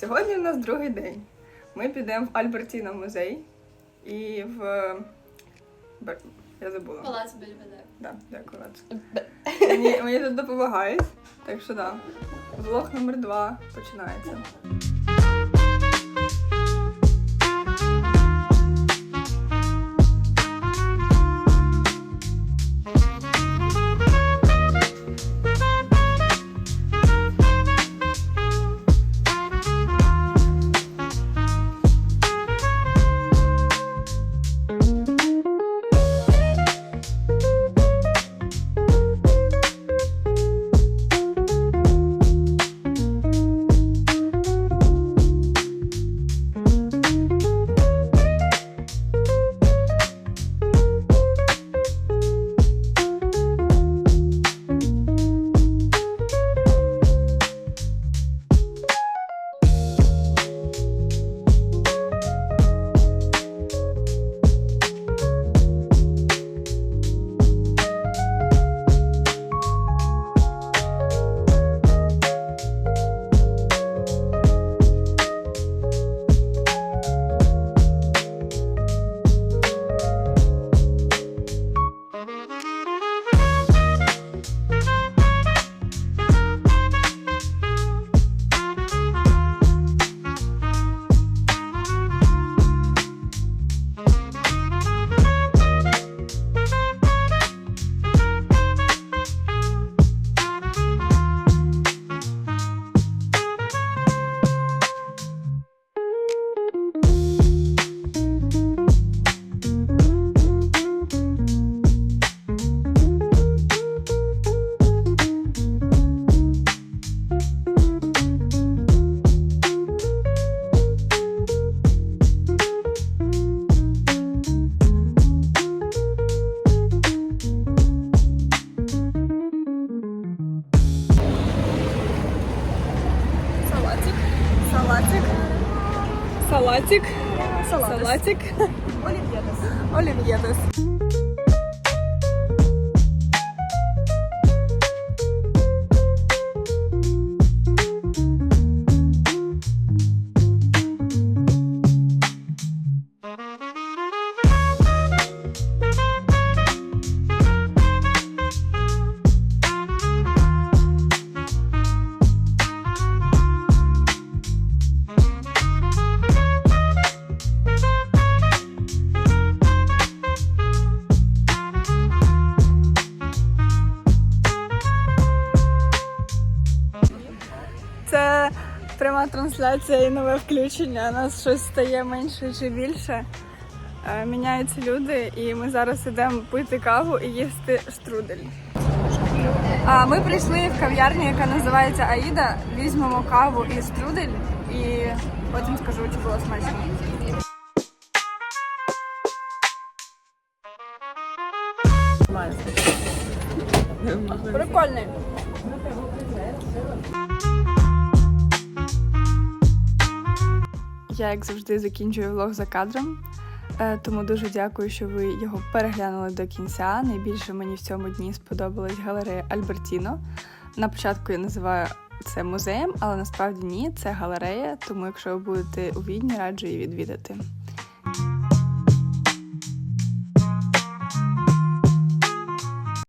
Сьогодні у нас другий день. Ми підемо в Альбертіно музей і в. Бер... Я забула. Палац Бельведер. Да, дякую. Мені, мені тут допомагають, так що да. Влог номер два починається. Салатик. Салатик. Олів'єдес. Олів'єдес. Пряма трансляція і нове включення. У нас щось стає менше чи більше. Е, Міняються люди, і ми зараз йдемо пити каву і їсти штрудель. А ми прийшли в кав'ярню, яка називається Аїда. Візьмемо каву і штрудель, і потім скажу, чи було смачно. Прикольний. Я, як завжди, закінчую влог за кадром. Е, Тому дуже дякую, що ви його переглянули до кінця. Найбільше мені в цьому дні сподобалась галерея Альбертіно. На початку я називаю це музеєм, але насправді ні, це галерея. Тому, якщо ви будете у Відні, раджу її відвідати.